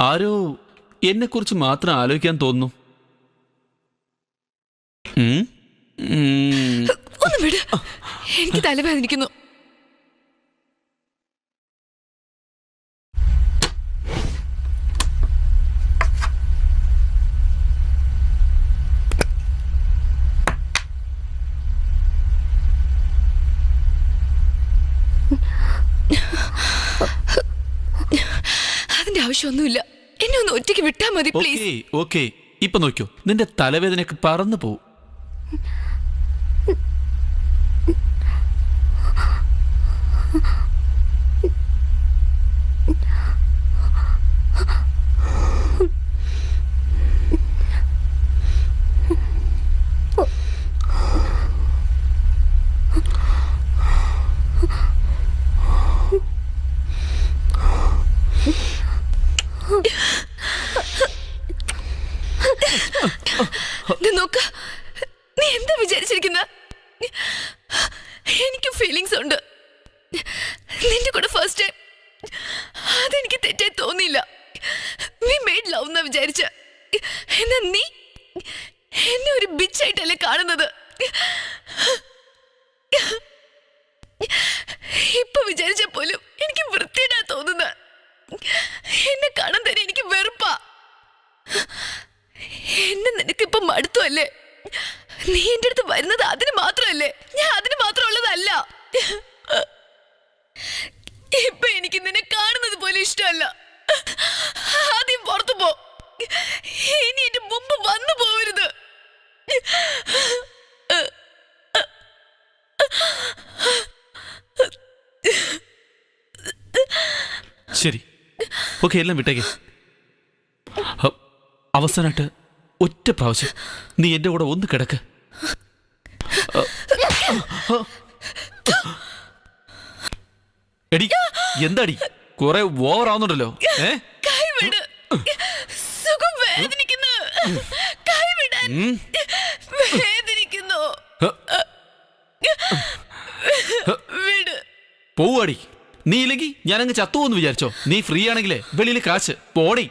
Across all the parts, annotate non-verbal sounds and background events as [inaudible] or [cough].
ആരോ എന്നെ കുറിച്ച് മാത്രം ആലോചിക്കാൻ തോന്നുന്നു. എനിക്ക് തലവേദനിക്കുന്നു. ആവശ്യമൊന്നുമില്ല. എന്നെ ഒന്ന് ഒറ്റയ്ക്ക് വിട്ടാ മതി പ്ലീസ്. ഓക്കെ. ഇപ്പൊ നോക്കിയോ നിന്റെ തലവേദനയൊക്കെ പറന്നു പോവും ദേ നോക്ക് നീ എന്താ വിചാരിച്ചിരിക്കുന്ന എനിക്ക് ഫീലിങ്സ് ഉണ്ട്. നിന്റെ കൂടെ ഫസ്റ്റ് ടൈം അതെനിക്ക് തെറ്റായി തോന്നിയില്ല. വി മെയ്ഡ് ലവ് എന്നാ വിചാരിച്ച. എന്നാ നീ എന്നെ ഒരു ബിച്ചായിട്ടല്ലേ കാണുന്നത്? ഇപ്പൊ വിചാരിച്ച പോലും എനിക്ക് വൃത്തിയിടാ തോന്നുന്നത് എന്നെ കാണാൻ തന്നെ എനിക്ക് വെറുപ്പാ. എന്നെ നിനക്കിപ്പം മടുത്തു അല്ലേ നീ എന്റെ അടുത്ത് വരുന്നത് അതിന് മാത്രമല്ലേ? ഞാൻ അതിന് മാത്രമുള്ളതല്ല. ഇപ്പൊ എനിക്ക് നിന്നെ കാണുന്നത് പോലെ ഇഷ്ടമല്ല. ആദ്യം പുറത്തു പോ. ഇനി എന്റെ മുമ്പ് വന്നു പോവരുത്. ശരി. ഓക്കെ എല്ലാം വിട്ടേക്ക്. അവസാനമായിട്ട് ഒറ്റ പ്രാവശ്യം നീ എന്റെ കൂടെ ഒന്ന് കിടക്ക്. എടി എന്താടി? കുറെ ഓവർ ആവുന്നുണ്ടല്ലോ. ഏ? കൈവിട് സുഖം വേദനിക്കുന്നു. കൈവിടാൻ ഉം. വേദനിക്കുന്നു. ഹ, വിട്. പോവാടി നീ ഇല്ലെങ്കിൽ ഞാനങ്ങ് ചത്തുവെന്ന് വിചാരിച്ചോ. നീ ഫ്രീ ആണെങ്കിലേ വെളിയിൽ കാശ്. പോടി.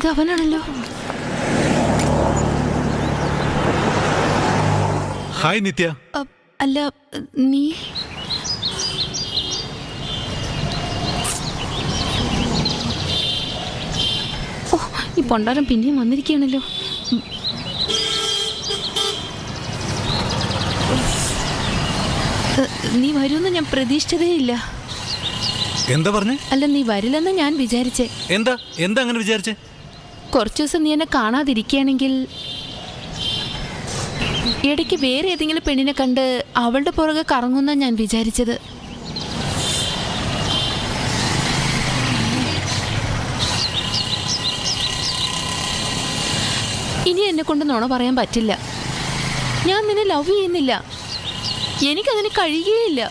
ഇത് അവനാണല്ലോ ഹായ് നിത്യ അല്ല നീ? ഓ ഈ പൊണ്ടാരം പിന്നെയും വന്നിരിക്കുകയാണല്ലോ. നീ വരുമെന്ന് ഞാൻ പ്രതീക്ഷിച്ചതേ ഇല്ല. എന്താ പറഞ്ഞേ? അല്ല നീ വരില്ലെന്ന് ഞാൻ വിചാരിച്ചേ. എന്താ? എന്താ അങ്ങനെ വിചാരിച്ചേ? കുറച്ചു ദിവസം നീ എന്നെ കാണാതിരിക്കുകയാണെങ്കിൽ ഇടയ്ക്ക് വേറെ ഏതെങ്കിലും പെണ്ണിനെ കണ്ട് അവളുടെ പുറകെ കറങ്ങുന്ന ഞാൻ വിചാരിച്ചത്. ഇനി എന്നെ കൊണ്ട് നുണ പറയാൻ പറ്റില്ല. ഞാൻ നിന്നെ ലവ് ചെയ്യുന്നില്ല. എനിക്കതിന് കഴിയുകയില്ല.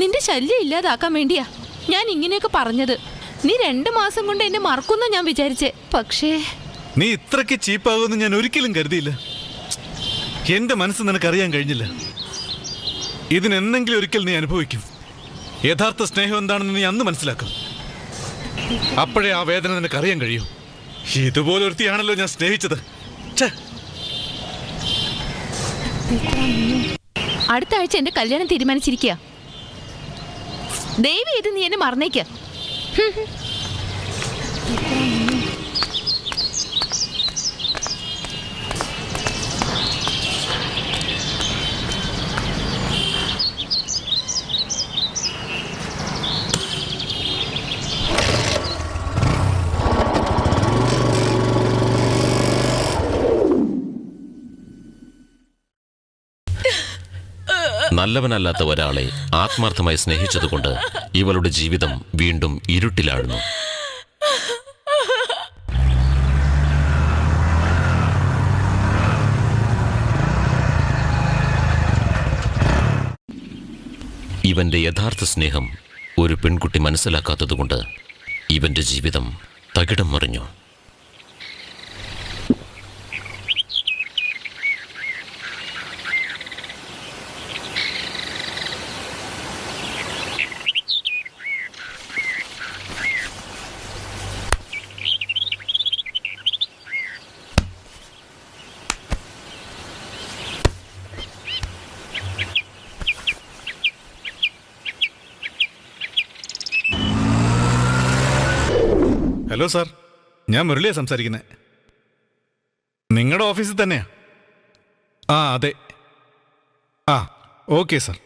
നിന്റെ ശല്യം ഇല്ലാതാക്കാൻ വേണ്ടിയാ ഞാൻ ഇങ്ങനെയൊക്കെ പറഞ്ഞത്. നീ രണ്ട് മാസം കൊണ്ട് എന്നെ മറക്കുന്ന ഞാൻ വിചാരിച്ചേ. പക്ഷേ നീ ഇത്രയ്ക്ക് ചീപ്പാകുമെന്ന് ഞാൻ ഒരിക്കലും കരുതിയില്ല. എന്റെ മനസ്സ് നിനക്കറിയാൻ കഴിഞ്ഞില്ല. ഇതിനെന്തെങ്കിലും ഒരിക്കൽ നീ അനുഭവിക്കും. യഥാർത്ഥ സ്നേഹം എന്താണെന്ന് നീ അന്ന് മനസ്സിലാക്കും. അപ്പോഴേ ആ വേദന നിനക്ക് അറിയാൻ കഴിയൂ. ഇതുപോലെ ഒരുത്തിയാണല്ലോ ഞാൻ സ്നേഹിച്ചത്. അടുത്ത ആഴ്ച എന്റെ കല്യാണം തീരുമാനിച്ചിരിക്കുക. ദേവി ഇത് നീ എന്നെ മറന്നേക്ക. Hehe. [laughs] നല്ലവനല്ലാത്ത ഒരാളെ ആത്മാർത്ഥമായി സ്നേഹിച്ചതുകൊണ്ട് ഇവളുടെ ജീവിതം വീണ്ടും ഇരുട്ടിലാഴുന്നു. ഇവന്റെ യഥാർത്ഥ സ്നേഹം ഒരു പെൺകുട്ടി മനസ്സിലാക്കാത്തതുകൊണ്ട് ഇവന്റെ ജീവിതം തകിടം മറിഞ്ഞു. ഹലോ സാർ ഞാൻ മുരളിയാ സംസാരിക്കുന്നത് നിങ്ങളുടെ ഓഫീസിൽ തന്നെയാ? ആ അതെ. ആ ഓക്കെ സാർ.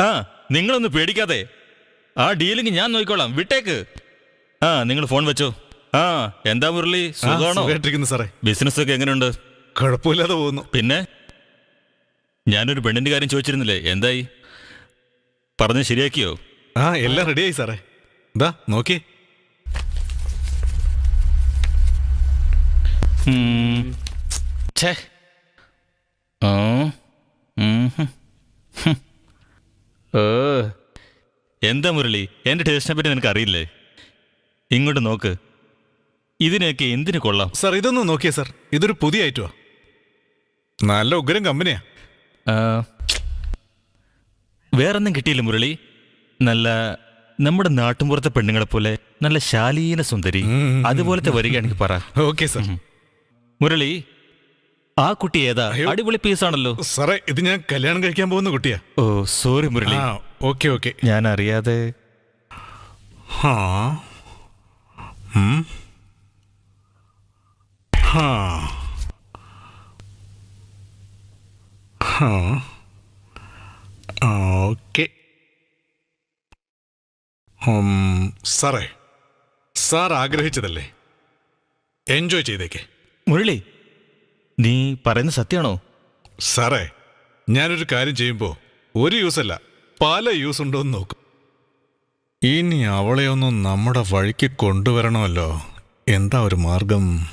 ആ നിങ്ങളൊന്ന് പേടിക്കാതെ. ആ ഡീലിങ് ഞാൻ നോക്കിക്കോളാം. വിട്ടേക്ക്. ആ നിങ്ങൾ ഫോൺ വെച്ചോ. ആ എന്താ മുരളി? സുഖമാണോ കേട്ടിരിക്കുന്നു സാറേ. ബിസിനസ് ഒക്കെ എങ്ങനെയുണ്ട്? കുഴപ്പമില്ലാതെ പോകുന്നു. പിന്നെ? ഞാനൊരു പെണ്ണിന്റെ കാര്യം ചോദിച്ചിരുന്നില്ലേ എന്തായി? പറഞ്ഞ് ശരിയാക്കിയോ? ആ എല്ലാം റെഡിയായി സാറേ. ഇതാ നോക്കി. എന്താ മുരളി? എന്റെ ടേസ്റ്റിനെ പറ്റി നിനക്ക് അറിയില്ലേ ഇങ്ങോട്ട് നോക്ക്. ഇതിനെയൊക്കെ എന്തിനു കൊള്ളാം? സാർ ഇതൊന്നും നോക്കിയേ സാർ. ഇതൊരു പുതിയ ഐറ്റമാ. നല്ല ഉഗ്രം കമ്പനിയാ. ആ, വേറൊന്നും കിട്ടിയില്ല മുരളി? നല്ല നമ്മുടെ നാട്ടുമ്പുറത്തെ പെണ്ണുങ്ങളെ പോലെ നല്ല ശാലീന സുന്ദരി. അതുപോലത്തെ വരികയാണെങ്കിൽ പറ. Okay sir. മുരളി ആ കുട്ടി ഏതാ? അയ്യോ. അടിപൊളി പീസാണല്ലോ. സാറേ ഇത് ഞാൻ കല്യാണം കഴിക്കാൻ പോകുന്ന കുട്ടിയാ. ഓ സോറി മുരളി. ആ ഓക്കെ ഓക്കെ. ഞാൻ അറിയാതെ ഹാ. ഉം. ഓക്കെ ഉം, സാറേ സാർ ആഗ്രഹിച്ചതല്ലേ? എൻജോയ് ചെയ്തേക്കെ. മുരളി നീ പറയുന്ന സത്യാണോ സാറേ ഞാനൊരു കാര്യം ചെയ്യുമ്പോൾ ഒരു യൂസ് അല്ല പല യൂസ് ഉണ്ടോ എന്ന് നോക്കും. ഇനി അവളെ ഒന്ന് നമ്മുടെ വഴിക്ക് കൊണ്ടുവരണമല്ലോ. എന്താ ഒരു മാർഗം?